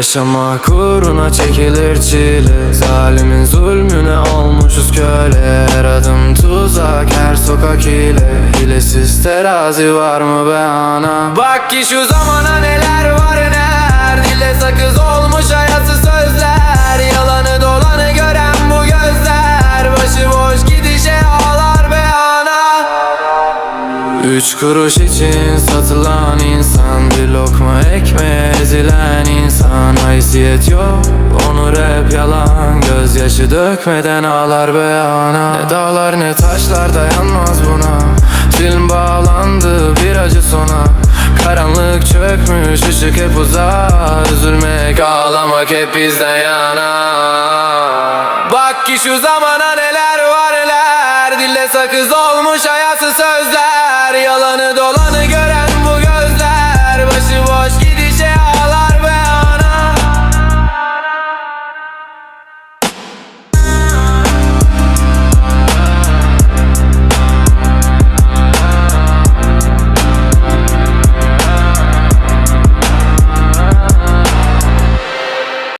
Yaşamak uğruna çekilir çile Zalimin Hilesiz terazi var mı be ana? Bak ki şu zamana neler var neler? Dile sakız olmuş hayatsız sözler. Yalanı dolanı gören bu gözler. Başıboş gidişe ağlar be ana. Üç kuruş için satılan insan Bir lokma ekmeğe ezilen insan. Haysiyet yok onur hep yalan. Gözyaşı dökmeden ağlar be ana. Ne dağlar ne taşlar dayanmaz buna Karanlık çökmüş ışık hep uzak Üzülmek ağlamak hep bizden yana. Bak ki şu zamana neler var neler. Dille sakız olmuş hayat